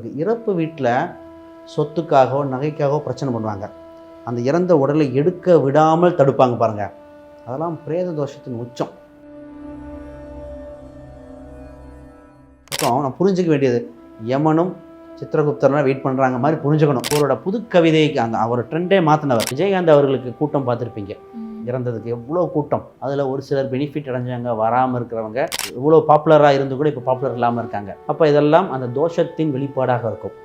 நடந்திருக்கு இறப்பு வீட்டில் சொத்துக்காகவோ நகைக்காகவோ பிரச்சனை பண்ணுவாங்க. அந்த இறந்த உடலை எடுக்க விடாமல் தடுப்பாங்க பாருங்க. அதெல்லாம் பிரேத தோஷத்தின் உச்சம். அப்புறம் நான் புரிஞ்சுக்க வேண்டியது யமனும் சித்திரகுப்தர்லாம் வெயிட் பண்ணுறாங்க மாதிரி புரிஞ்சுக்கணும். அவரோட புது கவிதைக்கு அந்த அவர் ட்ரெண்டே மாற்றினவர் விஜயகாந்த் அவர்களுக்கு கூட்டம் பார்த்துருப்பீங்க. இறந்ததுக்கு எவ்வளோ கூட்டம். அதில் ஒரு சிலர் பெனிஃபிட் அடைஞ்சவங்க வராமல் இருக்கிறவங்க இவ்வளோ பாப்புலராக இருந்து கூட இப்போ பாப்புலர் இல்லாமல் இருக்காங்க. அப்போ இதெல்லாம் அந்த தோஷத்தின் வெளிப்பாடாக இருக்கும்.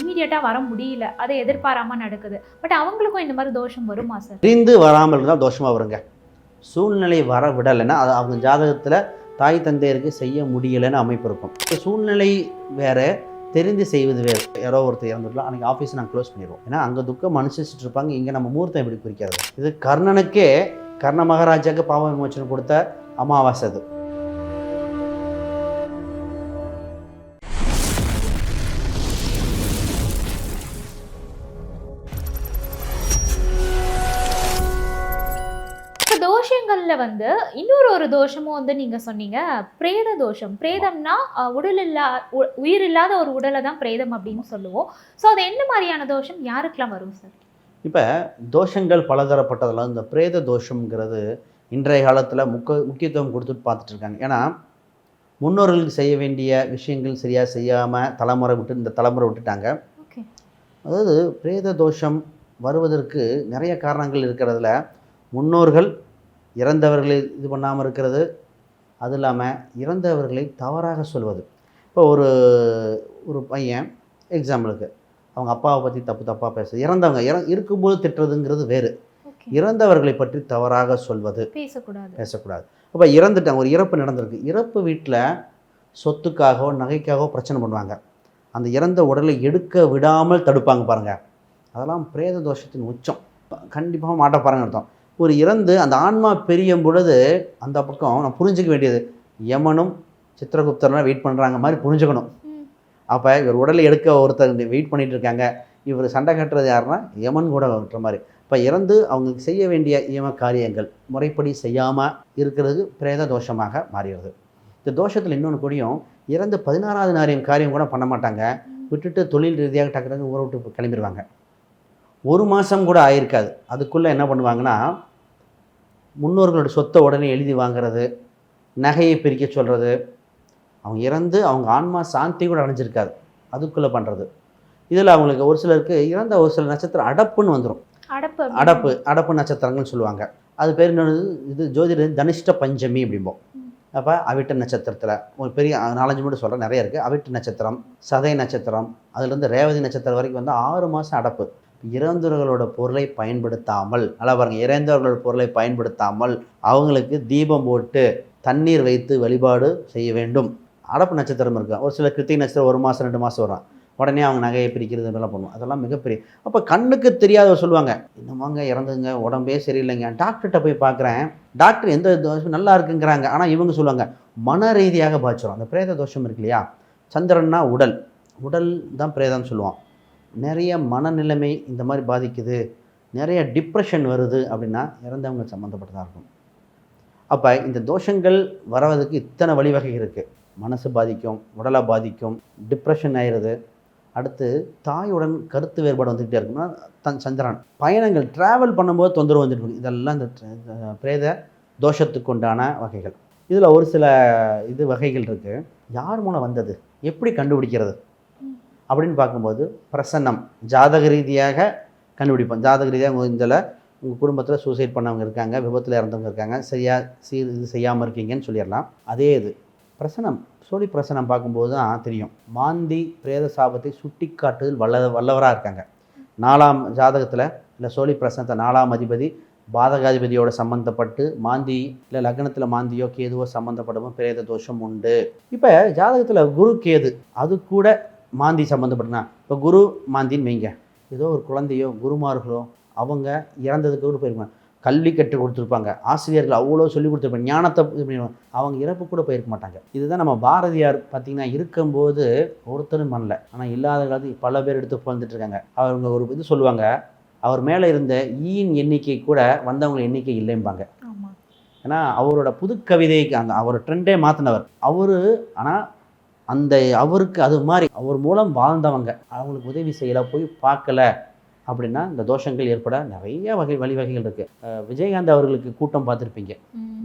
இமீடியட்டா வர முடியல. அதை எதிர்பாராம நடக்குது. பட் அவங்களுக்கும் இந்த மாதிரி தோஷம் வருமா சார் தெரிந்து வராமல் இருந்தால் தோஷமாக வருங்க. சூழ்நிலை வர விடலைன்னா அது அவங்க ஜாதகத்தில் தாய் தந்தையருக்கு செய்ய முடியலைன்னு அமைப்பு இருக்கும். இப்போ சூழ்நிலை வேற தெரிந்து செய்வது வேறு. யாரோ ஒருத்தர் இறந்துடலாம் அன்றைக்கி ஆஃபீஸ் நாங்கள் க்ளோஸ் பண்ணிடுவோம் ஏன்னா அங்கே துக்கம் அனுசரிச்சுட்டு இருப்பாங்க இங்கே நம்ம முகூர்த்தம் எப்படி குறிக்கிறது? இது கர்ணனுக்கே கர்ண மகாராஜாவுக்கு பாவ விமோச்சனம் கொடுத்த அமாவாசை அது. ஒரு தோஷமும் வந்து நீங்க சொன்னீங்க. பிரேத தோஷம். பிரேதம்னா உடல் இல்லா உயிர் இல்லாத ஒரு உடலை தான் பிரேதம் அப்படின்னு சொல்லுவோம். ஸோ அது என்ன மாதிரியான தோஷம்? யாருக்கெல்லாம் வரும் சார் இப்போ தோஷங்கள் பலதரப்பட்டதில் இந்த பிரேத தோஷம்ங்கிறது இன்றைய காலத்தில் முக்க முக்கியத்துவம் கொடுத்துட்டு பார்த்துட்டு இருக்காங்க ஏன்னா முன்னோர்களுக்கு செய்ய வேண்டிய விஷயங்கள் சரியாக செய்யாமல் தலைமுறை விட்டு இந்த தலைமுறை விட்டுட்டாங்க. ஓகே. அதாவது பிரேத தோஷம் வருவதற்கு நிறைய காரணங்கள் இருக்கிறதுல முன்னோர்கள் இறந்தவர்களை இது பண்ணாமல் இருக்கிறது. அது இல்லாமல் இறந்தவர்களை தவறாக சொல்வது. இப்போ ஒரு ஒரு பையன் எக்ஸாம்பிளுக்கு அவங்க அப்பாவை பற்றி தப்பு தப்பாக பேச இறந்தவங்க இற இருக்கும்போது திட்டுறதுங்கிறது வேறு. இறந்தவர்களை பற்றி தவறாக சொல்வது. பேசக்கூடாது. பேசக்கூடாது. அப்போ இறந்துட்டாங்க ஒரு இறப்பு நடந்திருக்கு. இறப்பு வீட்டில் சொத்துக்காகவோ நகைக்காகவோ பிரச்சனை பண்ணுவாங்க. அந்த இறந்த உடலை எடுக்க விடாமல் தடுப்பாங்க பாருங்கள் அதெல்லாம் பிரேத தோஷத்தின் உச்சம். கண்டிப்பாக மாட்ட பாருங்க அர்த்தம். ஒரு இறந்து அந்த ஆன்மா பெரியும் பொழுது அந்த பக்கம் நான் புரிஞ்சிக்க வேண்டியது. யமனும் சித்திரகுப்தர்லாம் வெயிட் பண்ணுறாங்க மாதிரி புரிஞ்சுக்கணும். அப்போ இவர் உடலை எடுக்க ஒருத்தர் வெயிட் பண்ணிகிட்டு இருக்காங்க. இவர் சண்டை கட்டுறது யாருன்னா யமன் கூட கட்டுற மாதிரி. இப்போ இறந்து அவங்களுக்கு செய்ய வேண்டிய இயம காரியங்கள் முறைப்படி செய்யாமல் இருக்கிறது பிரேத தோஷமாக மாறுகிறது இந்த தோஷத்தில் இன்னொன்று கூடியும் இறந்து பதினாறாவது நாரியம் காரியம் கூட பண்ண மாட்டாங்க. விட்டுட்டு தொழில் ரீதியாக டக்கு ஊரை விட்டு கிளம்பிடுவாங்க ஒரு மாதம் கூட ஆயிருக்காது. அதுக்குள்ளே என்ன பண்ணுவாங்கன்னா முன்னோர்களோட சொத்தை உடனே எழுதி வாங்குறது நகையை பிரிக்க சொல்கிறது அவங்க இறந்து அவங்க ஆன்மா சாந்தி கூட அடைஞ்சிருக்காது. அதுக்குள்ளே பண்ணுறது இதில் அவங்களுக்கு ஒரு சிலருக்கு இறந்த ஒரு சில நட்சத்திரம் அடப்புன்னு வந்துடும் அடப்பு அடப்பு அடப்பு நட்சத்திரங்கள்னு சொல்லுவாங்க. அது பேர் என்னது? இது ஜோதிட தனிஷ்ட பஞ்சமி அப்படிம்போம். அப்போ அவிட்ட நட்சத்திரத்தில் ஒரு பெரிய நாலஞ்சு மட்டும் சொல்கிறேன் நிறைய இருக்குது அவிட்ட நட்சத்திரம் சதை நட்சத்திரம் அதுலேருந்து ரேவதி நட்சத்திரம் வரைக்கும் வந்து ஆறு மாதம் அடப்பு. இறந்தவர்களோட பொருளை பயன்படுத்தாமல் நல்லா பாருங்கள் இறந்தவர்களோட பொருளை பயன்படுத்தாமல் அவங்களுக்கு தீபம் போட்டு தண்ணீர் வைத்து வழிபாடு செய்ய வேண்டும். அடப்பு நட்சத்திரம் இருக்கு. ஒரு சில கிருத்திகை நட்சத்திரம் ஒரு மாதம் ரெண்டு மாதம் வரும் உடனே அவங்க நகையை பிரிக்கிறது நல்லா பண்ணுவோம் அதெல்லாம் மிகப்பெரிய அப்போ கண்ணுக்கு தெரியாத சொல்லுவாங்க இன்னமாங்க இறந்துங்க உடம்பே சரியில்லைங்க. டாக்டர்கிட்ட போய் பார்க்குறேன் டாக்டர் எந்த தோஷம் நல்லா இருக்குங்கிறாங்க. ஆனால் இவங்க சொல்லுவாங்க மன ரீதியாக பாய்ச்சிரும் அந்த பிரேத தோஷம் இருக்கு இல்லையா? சந்திரன்னா உடல் உடல் தான் பிரேதம்னு சொல்லுவோம் நிறைய மனநிலைமை இந்த மாதிரி பாதிக்குது நிறைய டிப்ரெஷன் வருது அப்படின்னா இறந்தவங்க சம்மந்தப்பட்டதாக இருக்கும். அப்போ இந்த தோஷங்கள் வரவதுக்கு இத்தனை வழிவகை இருக்குது மனசு பாதிக்கும் உடலை பாதிக்கும் டிப்ரெஷன் ஆயிடுது. அடுத்து தாயுடன் கருத்து வேறுபாடு வந்துக்கிட்டே இருக்கும்னா தன் சந்திரன். பயணங்கள் ட்ராவல் பண்ணும்போது தொந்தரவு வந்துட்டு இருக்கு இதெல்லாம் இந்த பிரேத தோஷத்துக்கு உண்டான வகைகள். இதில் ஒரு சில இது வகைகள் இருக்குது யார் மூலம் வந்தது? எப்படி கண்டுபிடிக்கிறது? அப்படின்னு பார்க்கும்போது பிரசன்னம் ஜாதக ரீதியாக கண்டுபிடிப்போம். ஜாதக ரீதியாக உங்கள் இதில் உங்கள் குடும்பத்தில் சூசைட் பண்ணவங்க இருக்காங்க விபத்தில் இறந்தவங்க இருக்காங்க சரியா சீ இது செய்யாமல் இருக்கீங்கன்னு சொல்லிடலாம். அதே இது பிரசனம் சோழி பிரசனம் பார்க்கும்போது தான் தெரியும். மாந்தி பிரேத சாபத்தை சுட்டி காட்டுதல் வல்ல வல்லவராக இருக்காங்க. நாலாம் ஜாதகத்தில் இல்லை சோழி பிரசனத்தை நாலாம் அதிபதி பாதகாதிபதியோட சம்மந்தப்பட்டு மாந்தி இல்லை லக்னத்தில் மாந்தியோ கேதுவோ சம்மந்தப்படவும் பிரேத தோஷம் உண்டு. இப்போ ஜாதகத்தில் குரு கேது அது கூட மாந்தி சம்மந்தப்பட்டுனா இப்போ குரு மாந்தின்னு வைங்க. ஏதோ ஒரு குழந்தையோ குருமார்களோ அவங்க இறந்ததுக்கு கூட போயிருப்பாங்க. கல்வி கற்றுக் கொடுத்துருப்பாங்க. ஆசிரியர்கள் அவ்வளோ சொல்லி கொடுத்துருப்பாங்க. ஞானத்தை இது பண்ணிடுவாங்க. அவங்க இறப்பு கூட போயிருக்க மாட்டாங்க. இதுதான் நம்ம பாரதியார் பார்த்தீங்கன்னா இருக்கும்போது ஒருத்தரும் பண்ணல. ஆனால் இல்லாத காலத்து பல பேர் எடுத்து புகழ்ந்துட்டு இருக்காங்க. அவங்க ஒரு இது சொல்லுவாங்க அவர் மேலே இருந்த ஈயின் எண்ணிக்கை கூட வந்தவங்க எண்ணிக்கை இல்லைம்பாங்க. ஏன்னா அவரோட புது கவிதைக்கு அந்த அவர் ட்ரெண்டே மாற்றினவர் அவர் ஆனால் அந்த அவருக்கு அது மாதிரி அவர் மூலம் வாழ்ந்தவங்க. அவங்களுக்கு உதவி செய்யல போய் பார்க்கல அப்படின்னா இந்த தோஷங்கள் ஏற்பட நிறைய வகை வழிவகைகள் இருக்குது விஜயகாந்த் அவர்களுக்கு கூட்டம் பார்த்துருப்பீங்க.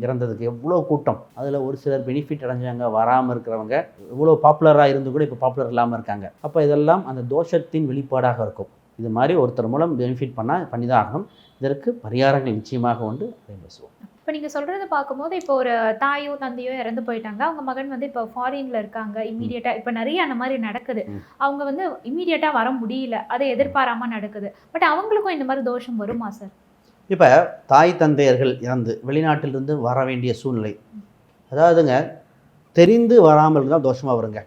இறந்ததுக்கு எவ்வளோ கூட்டம். அதில் ஒரு சிலர் பெனிஃபிட் அடைஞ்சாங்க வராமல் இருக்கிறவங்க இவ்வளோ பாப்புலராக இருந்து கூட இப்போ பாப்புலர் இல்லாமல் இருக்காங்க. அப்போ இதெல்லாம் அந்த தோஷத்தின் வெளிப்பாடாக இருக்கும். இது மாதிரி ஒருத்தர் மூலம் பெனிஃபிட் பண்ணால் பண்ணி தான் ஆகணும். இதற்கு பரிகாரங்கள் நிச்சயமாக உண்டு. அதை பேசுவோம். இப்போ நீங்க சொல்றத பார்க்கும்போது இப்போ ஒரு தாயோ தந்தையோ இறந்து போயிட்டாங்க. அவங்க மகன் வந்து இப்போ ஃபாரின்ல இருக்காங்க. இம்மீடியட்டா இப்போ நிறைய அந்த மாதிரி நடக்குது. அவங்க வந்து இம்மீடியட்டா வர முடியல. அதை எதிர்பாராம நடக்குது. பட் அவங்களுக்கும் இந்த மாதிரி தோஷம் வருமா சார் இப்போ தாய் தந்தையர்கள் இறந்து வெளிநாட்டிலிருந்து வர வேண்டிய சூழ்நிலை. அதாவதுங்க தெரிந்து வராமல் இருந்தால் தோஷமாக வருங்க.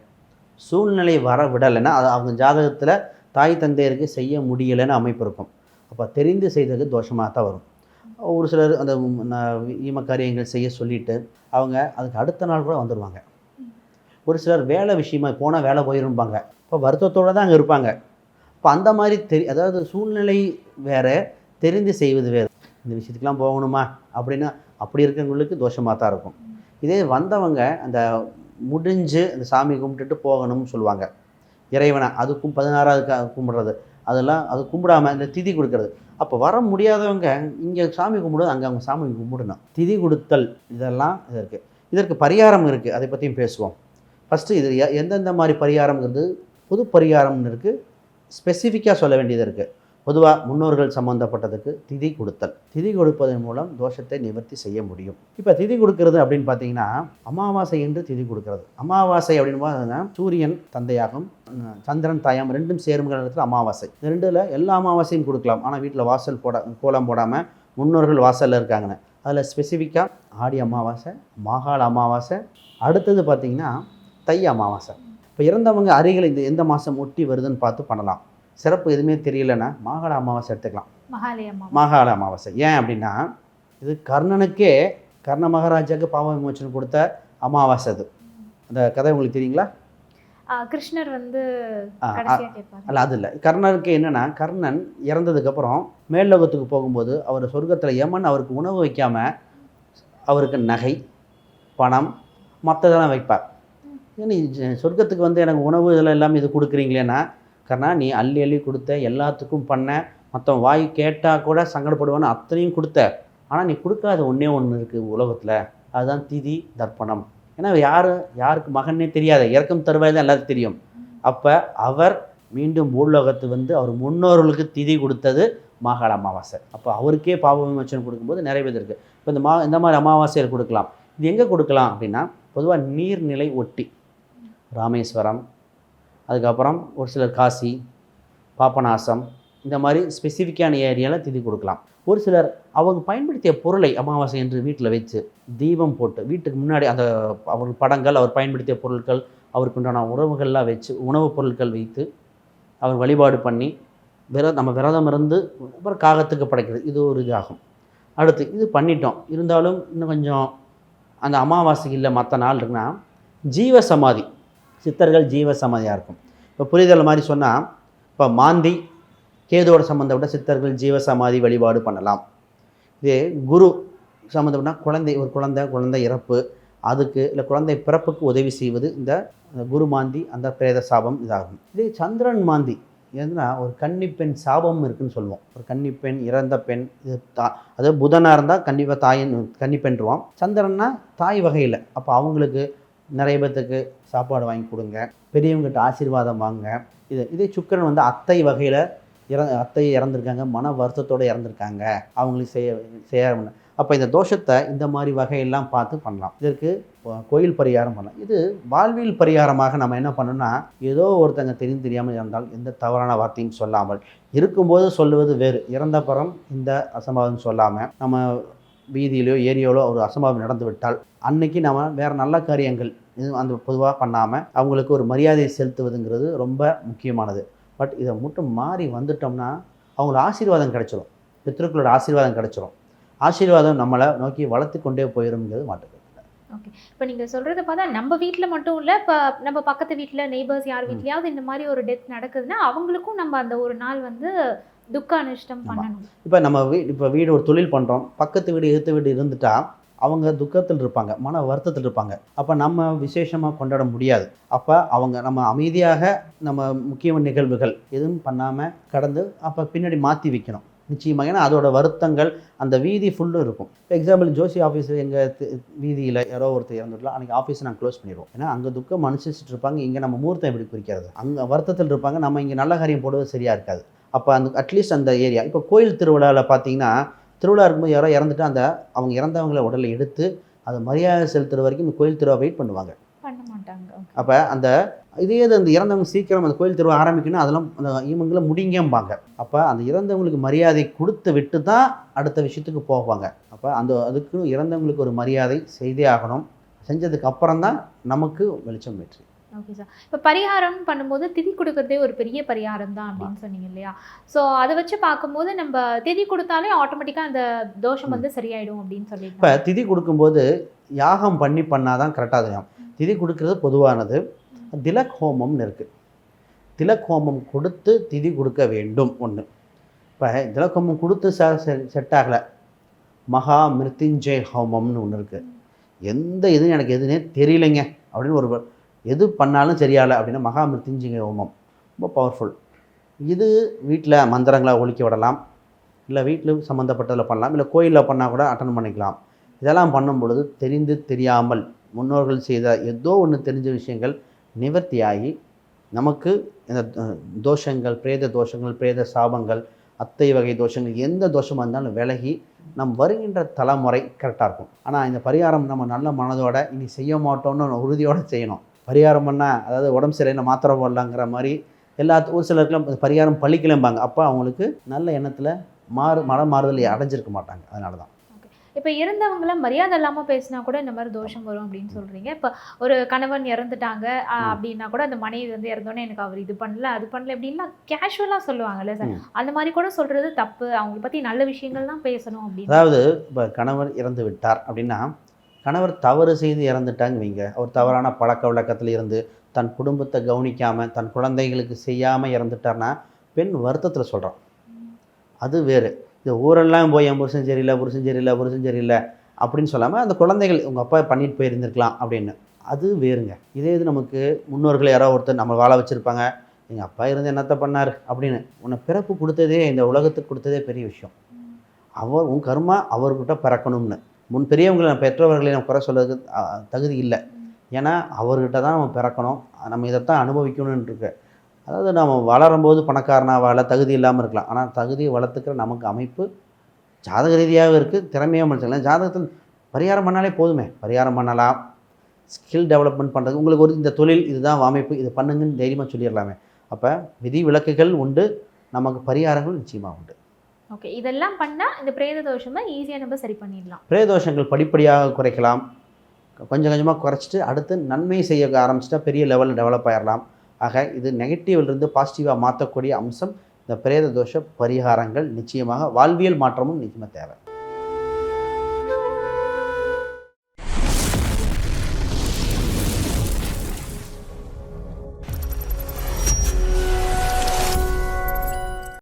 சூழ்நிலை வர விடலைன்னா அது அவங்க ஜாதகத்தில் தாய் தந்தையருக்கு செய்ய முடியலைன்னு அமைப்பு இருக்கும். அப்போ தெரிந்து செய்தது தோஷமாக தான் வரும். ஒரு சிலர் அந்த ஈம காரியங்கள் செய்ய சொல்லிட்டு அவங்க அதுக்கு அடுத்த நாள் கூட வந்துடுவாங்க ஒரு சிலர் வேலை விஷயமா போனால் வேலை போயிருப்பாங்க இப்போ வருத்தத்தோடு தான் அங்கே இருப்பாங்க. இப்போ அந்த மாதிரி தெரி அதாவது சூழ்நிலை வேறு தெரிந்து செய்வது வேறு. இந்த விஷயத்துக்கெலாம் போகணுமா? அப்படின்னா அப்படி இருக்கிறவங்களுக்கு தோஷமாக தான் இருக்கும். இதே வந்தவங்க அந்த முடிஞ்சு அந்த சாமி கும்பிட்டுட்டு போகணும்னு சொல்லுவாங்க. இறைவனை அதுக்கும் பதினாறாவது கும்பிட்றது. அதெல்லாம் அது கும்பிடாமல் இந்த திதி கொடுக்கறது. அப்போ வர முடியாதவங்க இங்கே சாமி கும்பிடுவது அங்கே அவங்க சாமி கும்பிடணும். திதி கொடுத்தல் இதெல்லாம் இதற்கு இதற்கு பரிகாரம் இருக்குது அதை பற்றியும் பேசுவோம். ஃபஸ்ட்டு இது எ- எந்தெந்த மாதிரி பரிகாரம்ங்கிறது பொது பரிகாரம்னு இருக்குது ஸ்பெசிஃபிக்காக சொல்ல வேண்டியது இருக்குது பொதுவாக முன்னோர்கள் சம்மந்தப்பட்டதுக்கு திதி கொடுத்தல். திதி கொடுப்பதன் மூலம் தோஷத்தை நிவர்த்தி செய்ய முடியும். இப்போ திதி கொடுக்கறது அப்படின்னு பார்த்தீங்கன்னா அமாவாசை என்று திதி கொடுக்கறது. அமாவாசை அப்படின்னு பார்த்தீங்கன்னா சூரியன் தந்தையாகும் சந்திரன் தாயம் ரெண்டும் சேரும் இடத்துல அமாவாசை. இந்த ரெண்டில் எல்லா அமாவாசையும் கொடுக்கலாம். ஆனால் வீட்டில் வாசல் போட கோலம் போடாமல் முன்னோர்கள் வாசலில் இருக்காங்கன்னு. அதில் ஸ்பெசிஃபிக்காக ஆடி அமாவாசை மாகாள அமாவாசை அடுத்தது பார்த்தீங்கன்னா தை அமாவாசை. இப்போ இறந்தவங்க அருகில் இந்த எந்த மாதம் ஒட்டி வருதுன்னு பார்த்து பண்ணலாம். சிறப்பு எதுவுமே தெரியலன்னா மாகாள அமாவாசை எடுத்துக்கலாம். மாகாள அமாவாசை. ஏன் அப்படின்னா இது கர்ணனுக்கே கர்ண மகாராஜாவுக்கு பாவ விமோச்சனம் கொடுத்த அமாவாசை அது. அந்த கதை உங்களுக்கு தெரியுங்களா? கிருஷ்ணர் வந்து அல்ல அது இல்லை. கர்ணனுக்கு என்னன்னா கர்ணன் இறந்ததுக்கப்புறம் மேல்லோகத்துக்கு போகும்போது அவர் சொர்க்கத்தில் யமன் அவருக்கு உணவு வைக்காம அவருக்கு நகை பணம் மற்றதெல்லாம் வைப்பார். சொர்க்கத்துக்கு வந்து எனக்கு உணவு இதெல்லாம் எல்லாமே இது கொடுக்குறீங்களேன்னா கர்ணா நீ அள்ளி அள்ளி கொடுத்த எல்லாத்துக்கும் பண்ண. மற்றவன் வாய் கேட்டால் கூட சங்கடப்படுவான்னு அத்தனையும் கொடுத்த. ஆனால் நீ கொடுக்காத ஒன்றே ஒன்று இருக்குது உலகத்தில். அதுதான் திதி தர்ப்பணம். ஏன்னா யார்? யாருக்கு மகன்னே தெரியாது. இறக்கம் தருவாய் தான் எல்லாத்துக்கும் தெரியும். அப்போ அவர் மீண்டும் பூலோகத்து வந்து அவர் முன்னோர்களுக்கு திதி கொடுத்தது மாகாள அமாவாசை. அப்போ அவருக்கே பாவ விமோச்சனம் கொடுக்கும்போது நிறைவேது இருக்குது இப்போ இந்த மா இந்த மாதிரி அமாவாசையில் கொடுக்கலாம். இது எங்கே கொடுக்கலாம் அப்படின்னா பொதுவாக நீர்நிலை ஒட்டி. ராமேஸ்வரம் அதுக்கப்புறம் ஒரு சிலர் காசி பாபநாசம் இந்த மாதிரி ஸ்பெசிஃபிக்கான ஏரியாவில் திதி கொடுக்கலாம். ஒரு சிலர் அவங்க பயன்படுத்திய பொருளை அமாவாசை என்று வீட்டில் வச்சு தீபம் போட்டு வீட்டுக்கு முன்னாடி அந்த அவர் படங்கள் அவர் பயன்படுத்திய பொருட்கள் அவருக்கு உண்டான உறவுகள்லாம் வச்சு உணவுப் பொருட்கள் வைத்து அவர் வழிபாடு பண்ணி விர நம்ம விரதம் இருந்து அப்புறம் காகத்துக்கு படைக்கிறது. இது ஒரு இதாகும். அடுத்து இது பண்ணிட்டோம். இருந்தாலும் இன்னும் கொஞ்சம் அந்த அமாவாசை இல்லை மற்ற நாள் இருக்குன்னா ஜீவ சமாதி சித்தர்கள் ஜீவ சமாதியாக இருக்கும். இப்போ புரிதல் மாதிரி சொன்னால் இப்போ மாந்தி கேதுவோட சம்மந்தப்பட்ட சித்தர்கள் ஜீவ சமாதி வழிபாடு பண்ணலாம். இதே குரு சம்மந்தப்பட்ட குழந்தை ஒரு குழந்தை குழந்தை இறப்பு அதுக்கு இல்லை குழந்தை பிறப்புக்கு உதவி செய்வது இந்த குரு மாந்தி அந்த பிரேத சாபம் இதாகும். இதே சந்திரன் மாந்தி ஏன்னா ஒரு கன்னிப்பெண் சாபம் இருக்குன்னு சொல்லுவோம். ஒரு கன்னிப்பெண் இறந்த பெண் இது தா அதாவது புதனாக இருந்தால் கண்டிப்பாக தாயின் கன்னிப்பெண்ருவான் சந்திரன்னா தாய் வகையில் அப்போ அவங்களுக்கு நிறைய பேர்த்துக்கு சாப்பாடு வாங்கி கொடுங்க. பெரியவங்ககிட்ட ஆசீர்வாதம் வாங்க. இது இதே சுக்கரன் வந்து அத்தை வகையில் இற அத்தை இறந்துருக்காங்க. மன வருத்தத்தோடு இறந்துருக்காங்க. அவங்களுக்கு செய்ய செய்ய அப்போ இந்த தோஷத்தை இந்த மாதிரி வகையெல்லாம் பார்த்து பண்ணலாம். இதற்கு கோயில் பரிகாரம் பண்ணலாம். இது வாழ்வியல் பரிகாரமாக நம்ம என்ன பண்ணணும்னா ஏதோ ஒருத்தங்க தெரிந்து தெரியாமல் இருந்தால் எந்த தவறான வார்த்தையும் சொல்லாமல் இருக்கும்போது சொல்லுவது வேறு. இறந்தப்புறம் இந்த அசம்பாவிதம் சொல்லாமல் நம்ம வீதியிலோ ஏரியாவிலோ ஒரு அசம்பாவிதம் நடந்து விட்டால் அன்னைக்கு நம்ம வேறு நல்ல காரியங்கள் இது அந்த பொதுவாக பண்ணாமல் அவங்களுக்கு ஒரு மரியாதை செலுத்துவதுங்கிறது ரொம்ப முக்கியமானது. பட் இதை மட்டும் மாறி வந்துட்டோம்னா அவங்களுக்கு ஆசீர்வாதம் கிடைச்சிரும். பித்ருக்களோட ஆசீர்வாதம் கிடைச்சிரும். ஆசீர்வாதம் நம்மளை நோக்கி வளர்த்து கொண்டே போயிருங்கிறது மாட்டுக்கு ஓகே இப்போ நீங்க சொல்றத பார்த்தா நம்ம வீட்ல மட்டும் இல்ல இப்போ நம்ம பக்கத்து வீட்ல நெய்பர்ஸ் யார் வீட்லயாவது இந்த மாதிரி ஒரு டெத் நடக்குதுன்னா அவங்களுக்கும் நம்ம அந்த ஒரு நாள் வந்து துக்க அனுஷ்டம். பண்ணணும். இப்போ நம்ம வீ இப்போ வீடு ஒரு தொழில் பண்ணுறோம் பக்கத்து வீடு எதிர்த்து வீடு இருந்துட்டா அவங்க துக்கத்தில் இருப்பாங்க மன வருத்தத்தில் இருப்பாங்க. அப்போ நம்ம விசேஷமாக கொண்டாட முடியாது. அப்போ அவங்க நம்ம அமைதியாக நம்ம முக்கிய நிகழ்வுகள் எதுவும் பண்ணாமல் கடந்து அப்போ பின்னாடி மாற்றி வைக்கணும். நிச்சயமாக ஏன்னா அதோட வருத்தங்கள் அந்த வீதி ஃபுல்லும் இருக்கும். இப்போ எக்ஸாம்பிள் ஜோசி ஆஃபீஸ் எங்கள் வீதியில் யாரோ ஒருத்தர் இறந்துடலாம் அன்றைக்கி ஆஃபீஸை நாங்கள் க்ளோஸ் பண்ணிடுவோம். ஏன்னா அங்கே துக்கம் அனுசரிச்சுட்டு இருப்பாங்க இங்கே நம்ம முகூர்த்தம் எப்படி குறிக்கிறது? அங்கே வருத்தத்தில் இருப்பாங்க நம்ம இங்கே நல்ல காரியம் போடுவது சரியாக இருக்காது. அப்போ அந்த அட்லீஸ்ட் அந்த ஏரியா இப்போ கோயில் திருவிழாவில் பார்த்தீங்கன்னா திருவிழா இருக்கும்போது யாரோ இறந்துட்டு அந்த அவங்க இறந்தவங்கள உடலை எடுத்து அது மரியாதை செலுத்துற வரைக்கும் இந்த கோயில் திருவிழா வெயிட் பண்ணுவாங்க. பண்ண மாட்டாங்க. அப்போ அந்த இதே இது அந்த இறந்தவங்க சீக்கிரம் அந்த கோயில் திருவிழா ஆரம்பிக்கணும் அதெல்லாம் அந்த இவங்களை முடிங்கம்பாங்க அப்போ அந்த இறந்தவங்களுக்கு மரியாதை கொடுத்து விட்டு தான் அடுத்த விஷயத்துக்கு போவாங்க. அப்போ அந்த அதுக்கு இறந்தவங்களுக்கு ஒரு மரியாதை செய்தே ஆகணும். செஞ்சதுக்கு அப்புறம் தான் நமக்கு வெளிச்சம் வெற்றி ஓகே சார் இப்போ பரிகாரம் பண்ணும்போது திதி கொடுக்கறதே ஒரு பெரிய பரிகாரம் தான் அப்படின்னு சொன்னீங்க இல்லையா? ஸோ அதை வச்சு பார்க்கும்போது நம்ம திதி கொடுத்தாலே ஆட்டோமேட்டிக்காக அந்த தோஷம் வந்து சரியாயிடும் அப்படின்னு இப்போ சொல்லிட்டு திதி கொடுக்கும்போது யாகம் பண்ணி பண்ணாதான் கரெக்டாக தெரியும். திதி கொடுக்கறது பொதுவானது. திலக் ஹோமம்னு இருக்குது திலக் ஹோமம் கொடுத்து திதி கொடுக்க வேண்டும் ஒன்று இப்போ திலக் ஹோமம் கொடுத்து ச செட் ஆகலை. மகா மிருத்யுஞ்சய் ஹோமம்னு ஒன்று இருக்குது எந்த இதுவும் எனக்கு எதுனே தெரியலைங்க. அப்படின்னு ஒரு எது பண்ணாலும் சரியாகலை அப்படின்னா மகா மிருத்யுஞ்சய ஹோமம். ரொம்ப பவர்ஃபுல் இது வீட்டில் மந்திரங்களை ஒழிக்க விடலாம். இல்லை வீட்டில் சம்மந்தப்பட்டதில் பண்ணலாம். இல்லை கோயிலில் பண்ணால் கூட அட்டன் பண்ணிக்கலாம். இதெல்லாம் பண்ணும் பொழுது தெரிந்து தெரியாமல் முன்னோர்கள் செய்த ஏதோ ஒன்று தெரிஞ்ச விஷயங்கள் நிவர்த்தியாகி நமக்கு இந்த தோஷங்கள் பிரேத தோஷங்கள் பிரேத சாபங்கள் அத்தை வகை தோஷங்கள் எந்த தோஷமாக இருந்தாலும் விலகி நம் வருகின்ற தலைமுறை கரெக்டாக இருக்கும். ஆனால் இந்த பரிகாரம் நம்ம நல்ல மனதோட இனி செய்ய மாட்டோம்னு உறுதியோடு செய்யணும். பரிகாரம் பண்ணால் அதாவது உடம்பு சரியில்லை மாத்திரை போடலாங்கிற மாதிரி எல்லா ஒரு சிலருக்குலாம் பரிகாரம் பழிக்கலம்பாங்க. அப்போ அவங்களுக்கு நல்ல எண்ணத்தில் மாறு மன மாறுதலை அடைஞ்சிருக்க மாட்டாங்க. அதனால தான் இப்போ இறந்தவங்கள மரியாதை இல்லாமல் பேசினா கூட இந்த மாதிரி தோஷம் வரும் அப்படின்னு சொல்றீங்க. இப்போ ஒரு கணவன் இறந்துட்டாங்க. அப்படின்னா கூட அந்த மனைவி வந்து இறந்தோடனே எனக்கு அவர் இது பண்ணல அது பண்ணல அப்படின்லாம் கேஷுவலாக சொல்லுவாங்கல்ல சார். அந்த மாதிரி கூட சொல்றது தப்பு. அவங்கள பத்தி நல்ல விஷயங்கள் தான் பேசணும் அப்படின்னு. அதாவது இப்போ கணவர் இறந்து விட்டார் அப்படின்னா கணவர் தவறு செய்து இறந்துட்டாங்க வைங்க அவர் தவறான பழக்க வழக்கத்தில் இருந்து தன் குடும்பத்தை கவனிக்காமல் தன் குழந்தைகளுக்கு செய்யாமல் இறந்துட்டார்னா பெண் வருத்தத்தில் சொல்கிறான் அது வேறு. இந்த ஊரெல்லாம் போய் என் புருஷன் சரியில்லை புருஷன் சரியில்லை புருஷன் சரியில்லை அப்படின்னு சொல்லாமல் அந்த குழந்தைகள் உங்கள் அப்பா பண்ணிட்டு போயிருந்திருக்கலாம் அப்படின்னு. அது வேறுங்க. இதே இது நமக்கு முன்னோர்கள் யாரோ ஒருத்தர் நம்ம வாழ வச்சுருப்பாங்க. எங்கள் அப்பா இருந்து என்னத்த பண்ணார் அப்படின்னு. உன்னை பிறப்பு கொடுத்ததே இந்த உலகத்துக்கு கொடுத்ததே பெரிய விஷயம். அவர் உன் கர்மா அவர்கிட்ட பிறக்கணும்னு. முன் பெரியவங்களை நம்ம பெற்றவர்களை நம்ம குறை சொல்றதுக்கு தகுதி இல்லை. ஏன்னா அவர்கிட்ட தான் நம்ம பிறக்கணும். நம்ம இதைத்தான் அனுபவிக்கணும்னு இருக்கு. அதாவது நம்ம வளரும்போது பணக்காரனாக வாழ தகுதி இல்லாமல் இருக்கலாம். ஆனால் தகுதியை வளர்த்துக்கிற நமக்கு அமைப்பு ஜாதக ரீதியாகவும் இருக்குது திறமையாக முடிச்சுக்கலாம் ஜாதகத்தில் பரிகாரம் பண்ணாலே போதுமே. பரிகாரம் பண்ணலாம். ஸ்கில் டெவலப்மெண்ட் பண்ணுறது உங்களுக்கு ஒரு இந்த தொழில் இதுதான் அமைப்பு இது பண்ணுங்கன்னு தைரியமாக சொல்லிடலாமே. அப்போ விதி விலக்குகள் உண்டு. நமக்கு பரிகாரங்கள் நிச்சயமாக உண்டு. ஓகே இதெல்லாம் பண்ணால் இந்த பிரேத தோஷமாக ஈஸியாக நம்ம சரி பண்ணிடலாம். பிரேத தோஷங்கள் படிப்படியாக குறைக்கலாம். கொஞ்சம் கொஞ்சமாக குறைச்சிட்டு அடுத்து நன்மை செய்ய ஆரம்பிச்சிட்டா பெரிய லெவலில் டெவலப் ஆயிடலாம் ஆக இது நெகட்டிவ்லேருந்து பாசிட்டிவாக மாற்றக்கூடிய அம்சம் இந்த பிரேத தோஷ பரிகாரங்கள். நிச்சயமாக வாழ்வியல் மாற்றமும் நிச்சயமாக தேவை.